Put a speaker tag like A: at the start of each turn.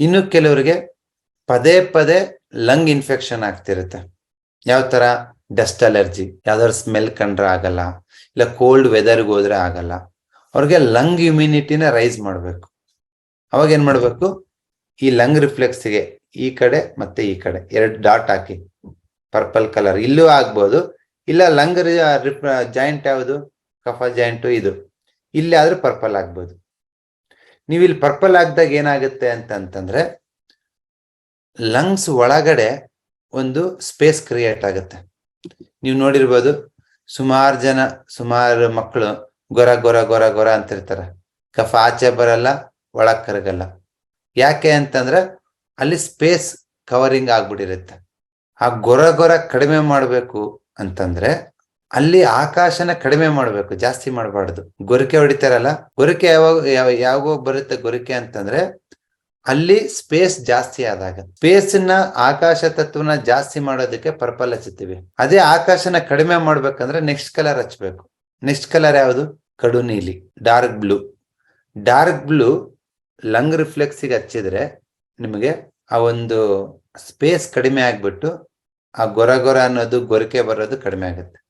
A: ಇನ್ನು ಕೆಲವರಿಗೆ ಪದೇ ಪದೇ ಲಂಗ್ ಇನ್ಫೆಕ್ಷನ್ ಆಗ್ತಿರುತ್ತೆ. ಯಾವ ತರ? Dust allergy. ಯಾವ್ದಾದ್ರು ಸ್ಮೆಲ್ ಕಂಡ್ರೆ ಆಗಲ್ಲ, ಇಲ್ಲ ಕೋಲ್ಡ್ ವೆದರ್ಗೆ ಹೋದ್ರೆ ಆಗಲ್ಲ. ಅವ್ರಿಗೆ ಲಂಗ್ ಇಮ್ಯುನಿಟಿನ ರೈಸ್ ಮಾಡಬೇಕು. ಅವಾಗ ಏನ್ ಮಾಡ್ಬೇಕು? ಈ ಲಂಗ್ ರಿಫ್ಲೆಕ್ಸ್ಗೆ ಈ ಕಡೆ ಮತ್ತೆ ಈ ಕಡೆ ಎರಡು ಡಾಟ್ ಹಾಕಿ. ಪರ್ಪಲ್ ಕಲರ್ ಇಲ್ಲೂ ಆಗ್ಬೋದು, ಇಲ್ಲ ಲಂಗ್ ಜಾಯಿಂಟ್ ಯಾವುದು? ಕಫ ಜಾಯಿಂಟು ಇದು. ಇಲ್ಲಿ ಆದ್ರೆ ಪರ್ಪಲ್ ಆಗ್ಬೋದು. ನೀವು ಇಲ್ಲಿ ಪರ್ಪಲ್ ಆಗ್ದಾಗ ಏನಾಗುತ್ತೆ ಅಂತಂತಂದ್ರೆ ಲಂಗ್ಸ್ ಒಳಗಡೆ ಒಂದು ಸ್ಪೇಸ್ ಕ್ರಿಯೇಟ್ ಆಗುತ್ತೆ. ನೀವು ನೋಡಿರ್ಬೋದು, ಸುಮಾರು ಜನ, ಸುಮಾರು ಮಕ್ಕಳು ಗೊರ ಗೊರ ಗೊರ ಗೊರ ಅಂತಿರ್ತಾರೆ. ಕಫ ಆಚೆ ಬರಲ್ಲ, ಒಳಗ್ ಕರಗಲ್ಲ. ಯಾಕೆ ಅಂತಂದ್ರೆ, ಅಲ್ಲಿ ಸ್ಪೇಸ್ ಕವರಿಂಗ್ ಆಗ್ಬಿಟ್ಟಿರುತ್ತೆ ಆ ಗೊರ ಗೊರ ಕಡಿಮೆ ಮಾಡಬೇಕು ಅಂತಂದ್ರೆ ಅಲ್ಲಿ ಆಕಾಶನ ಕಡಿಮೆ ಮಾಡಬೇಕು, ಜಾಸ್ತಿ ಮಾಡಬಾರ್ದು. ಗೊರಕೆ ಹೊಡಿತಾರಲ್ಲ, ಗೊರಕೆ ಯಾವಾಗ, ಯಾವ- ಯಾವಾಗ ಬರುತ್ತೆ ಗೊರಕೆ ಅಂತಂದ್ರೆ, ಅಲ್ಲಿ ಸ್ಪೇಸ್ ಜಾಸ್ತಿ ಆದಾಗ. ಸ್ಪೇಸ್ನ ಆಕಾಶ ತತ್ವನ ಜಾಸ್ತಿ ಮಾಡೋದಕ್ಕೆ ಪರ್ಪಲ್ ಹಚ್ಚುತ್ತೀವಿ. ಅದೇ ಆಕಾಶನ ಕಡಿಮೆ ಮಾಡ್ಬೇಕಂದ್ರೆ ನೆಕ್ಸ್ಟ್ ಕಲರ್ ಹಚ್ಬೇಕು ನೆಕ್ಸ್ಟ್ ಕಲರ್ ಯಾವುದು? ಕಡು ನೀಲಿ ಡಾರ್ಕ್ ಬ್ಲೂ ಡಾರ್ಕ್ ಬ್ಲೂ ಲಂಗ್ ರಿಫ್ಲೆಕ್ಸಿಗೆ ಹಚ್ಚಿದ್ರೆ ನಿಮಗೆ ಆ ಒಂದು ಸ್ಪೇಸ್ ಕಡಿಮೆ ಆಗ್ಬಿಟ್ಟು, ಆ ಗೊರ ಗೊರ ಅನ್ನೋದು ಗೊರಕೆ ಬರೋದು ಕಡಿಮೆ ಆಗುತ್ತೆ.